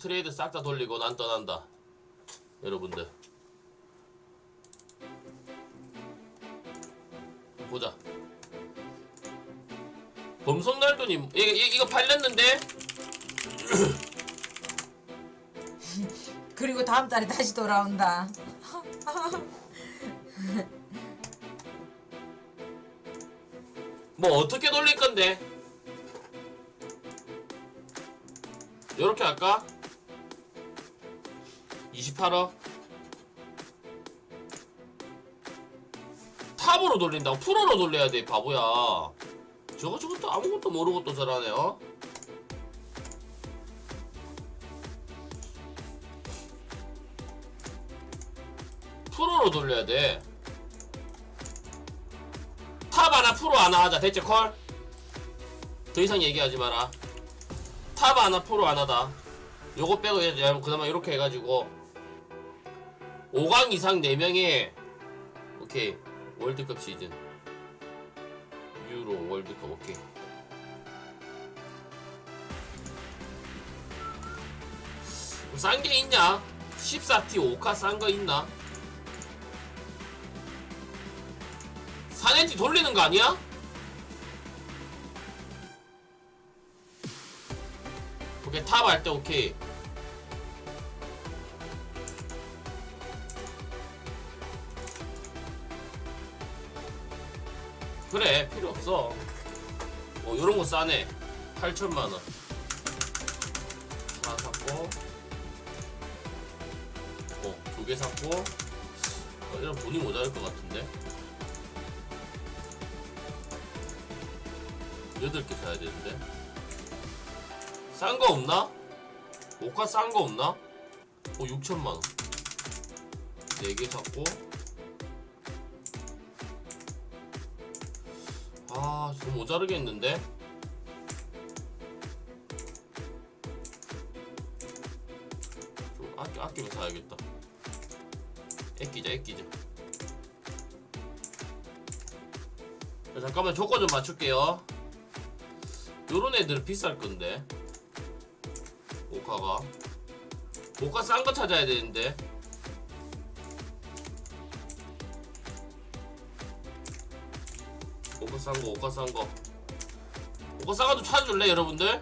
트레이드 싹 다 돌리고 난 떠난다. 여러분들. 보자. 범손날도님 이거, 이거 이거 팔렸는데 그리고 다음 달에 다시 돌아온다. 뭐 어떻게 돌릴 건데? 요렇게 할까? 28억? 탑으로 돌린다고? 프로로 돌려야 돼 바보야. 저거 저것도 아무것도 모르고 또 저러네 어? 프로로 돌려야 돼. 탑 하나 프로 하나 하자. 대체 콜? 더 이상 얘기하지 마라. 탑 하나 프로 하나다. 요거 빼고 그나마 이렇게 해가지고 5강 이상 4명의 오케이 월드컵 시즌 유로 월드컵 오케이 싼 게 있냐? 14T 5카 싼 거 있나? 4년티 돌리는 거 아니야? 오케이 탑 할 때 오케이 그래 필요 없어. 어 요런 거 싸네. 8천만원. 하나 샀고. 어두 개 샀고. 어, 이런 돈이 모자랄 것 같은데? 여덟 개 사야 되는데? 싼 거 없나? 모카 싼 거 없나? 어 6천만 원. 4개 샀고 아, 좀 모자르겠는데? 좀 아끼, 아끼면 사야겠다. 애끼자, 애끼자. 자, 잠깐만 조건 좀 맞출게요. 요런 애들은 비쌀 건데. 모카가. 모카 싼 거 찾아야 되는데. 모카 싼 거, 모카 싼 거. 모카 싼거좀 찾아줄래, 여러분들?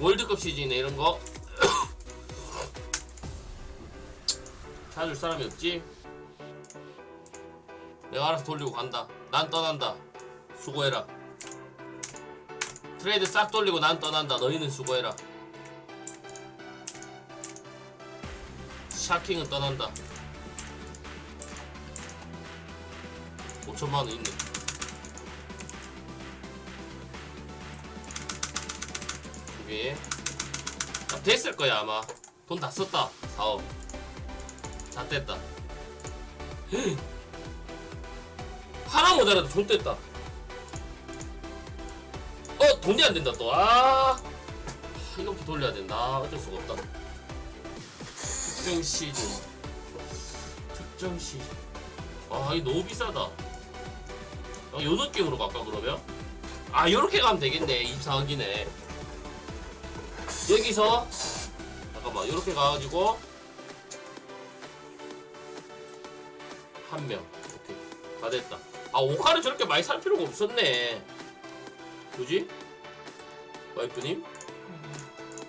월드컵 시즌에 이런 거. 찾아줄 사람이 없지? 내가 알아서 돌리고 간다. 난 떠난다. 수고해라. 트레이드 싹 돌리고 난 떠난다. 너희는 수고해라. 샤킹은 떠난다. 5천만 원 있네. 두 개. 아, 됐을 거야 아마. 돈 다 썼다. 사업. 다 뗐다. 하나 모자라도 돈 뗐다. 어 돈이 안 된다 또. 아 이거부터 돌려야 된다. 아, 어쩔 수가 없다. 특정 시즌. 특정 시즌. 아, 이 너무 비싸다. 아, 요 느낌으로 갈까, 그러면? 아, 요렇게 가면 되겠네. 24억이네. 여기서, 잠깐만, 요렇게 가가지고, 한 명. 오케이. 다 됐다. 아, 오카를 저렇게 많이 살 필요가 없었네. 그지? 와이프님?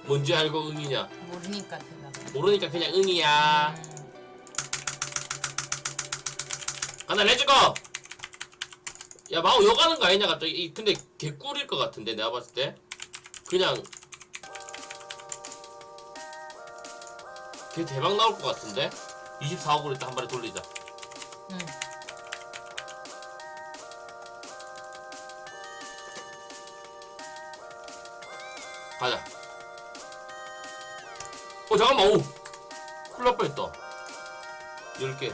뭔지 알고 응이냐? 모르니까 된다. 모르니까 그냥 응이야. 음, 가나 레츠고! 야 마우 욕하는 거 아니냐 갑자기 이- 근데 개꿀일 것 같은데 내가 봤을 때 그냥 개 대박 나올 것 같은데 24억으로 일단 한 발에 돌리자 음. 가자 어 잠깐만 오 큰일 날 뻔했다 10개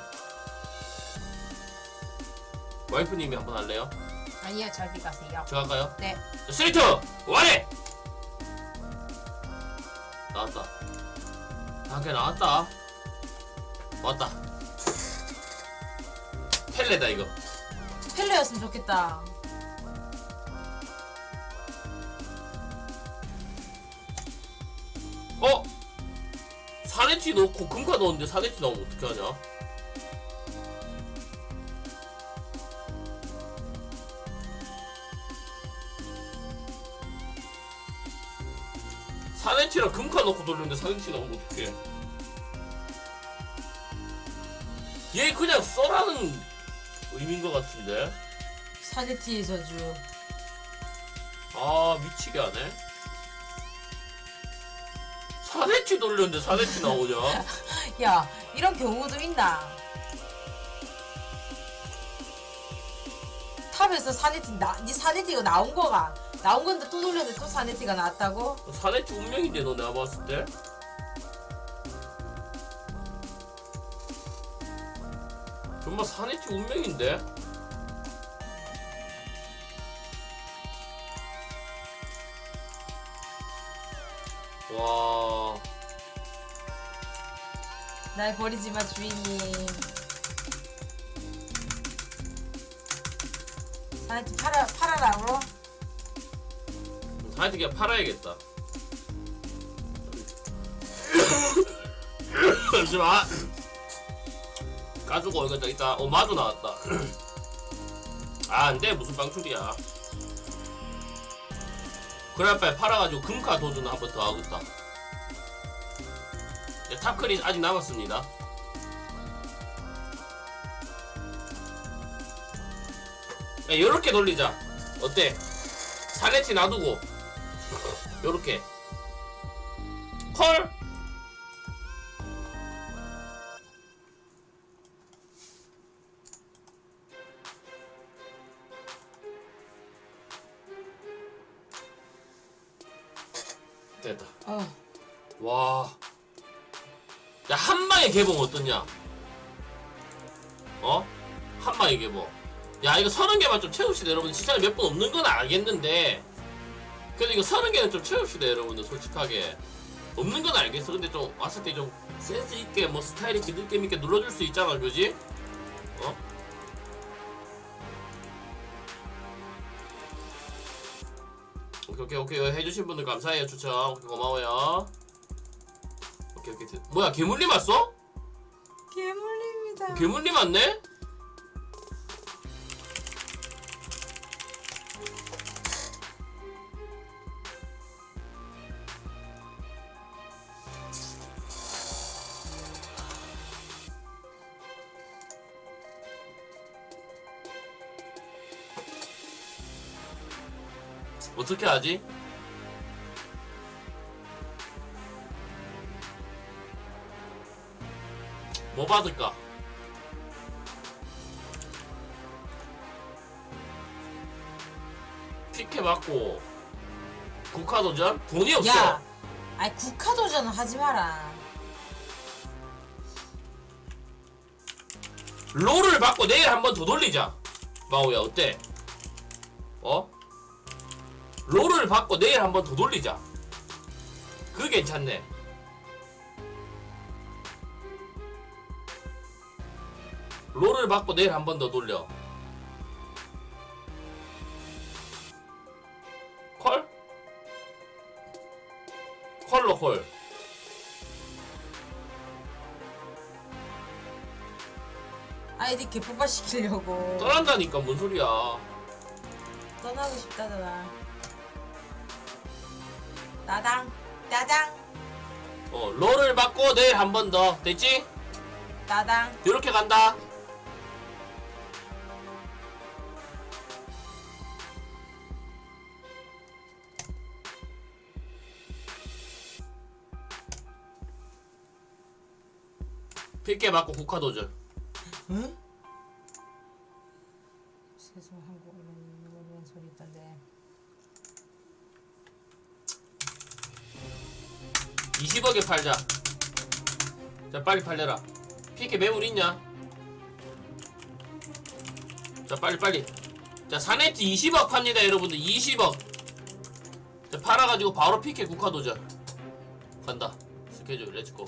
와이프님이 한번 할래요? 아니요, 저기 가세요. 저 할까요? 네. 자, 스리트 원해 나왔다 한개 나왔다 왔다 펠레다 이거 펠레였으면 좋겠다. 어 사네티 넣고 금카 넣었는데 사네티 나오면 어떻게 하냐? 사네티랑 금카 넣고 돌렸는데 사네티 나오면 어떡해? 얘 그냥 써라는 의미인 것 같은데? 사제티의 저주. 아 미치게 하네. 사네티 돌렸는데 사네티 나오냐? 야, 이런 경우도 있나? 탑에서 사네티 나, 니 사네티가 나온 거가 나온 건데 또 돌렸는데 또 사네티가 나왔다고? 사네티 운명인데 너 내가 봤을 때? 정말 사네티 운명인데? 와 날 버리지 마 주인님. 사네티 팔아 팔아라고? 사네티 그냥 팔아야겠다. 잠시만. 까주고 이거 있다. 어 마주 나왔다. 아 안돼. 무슨 빵줄이야. 그래 빨리 팔아가지고 금카 도전 한번 더 하겠다. 네, 탑클이 아직 남았습니다. 야 요렇게 돌리자. 어때? 사네티 놔두고 요렇게 콜 됐다 어. 와. 야, 한 방에 개봉 어떻냐? 어? 한 방에 개봉. 야, 이거 서른 개만 좀 채웁시다, 여러분. 시장에 몇번 없는 건 알겠는데. 그래도 이거 서른 개는 좀 채웁시다, 여러분들. 솔직하게. 없는 건 알겠어. 근데 좀 왔을 때 좀 센스 있게, 뭐 스타일 있게, 느낌 있게 눌러줄 수 있잖아, 그지? 어? 오케이, 오케이, 오케이. 해주신 분들 감사해요, 추천. 오케이, 고마워요. 오케이, 오케이. 됐- 뭐야, 개물림 왔어? 괴물입니다. 괴물림 왔네? 어떻게 하지? 뭐 받을까? 피케 맞고 국화도전? 돈이 없어 야, 아이 국화도전 하지 마라. 롤을 받고 내일 한 번 더 돌리자 마오야 어때? 어? 롤을 받고 내일 한 번 더 돌리자. 그게 괜찮네. 롤을 받고 내일 한 번 더 돌려. 콜? 콜로 콜. 아이디 개폭발 시키려고. 떠난다니까 뭔 소리야. 떠나고 싶다더라. 나당, 나당, 어 롤을 받고 내일 한 번 더 됐지? 나당. 이렇게 간다. 픽게 맞고 국화 도전. 응? 세상 한국어 20억에 팔자. 자 빨리 팔려라. 픽게 매물 있냐? 자 빨리 빨리. 자 사네트 20억 팝니다 여러분들 20억. 자 팔아가지고 바로 픽게 국화 도전. 간다. 스케줄 렛츠고.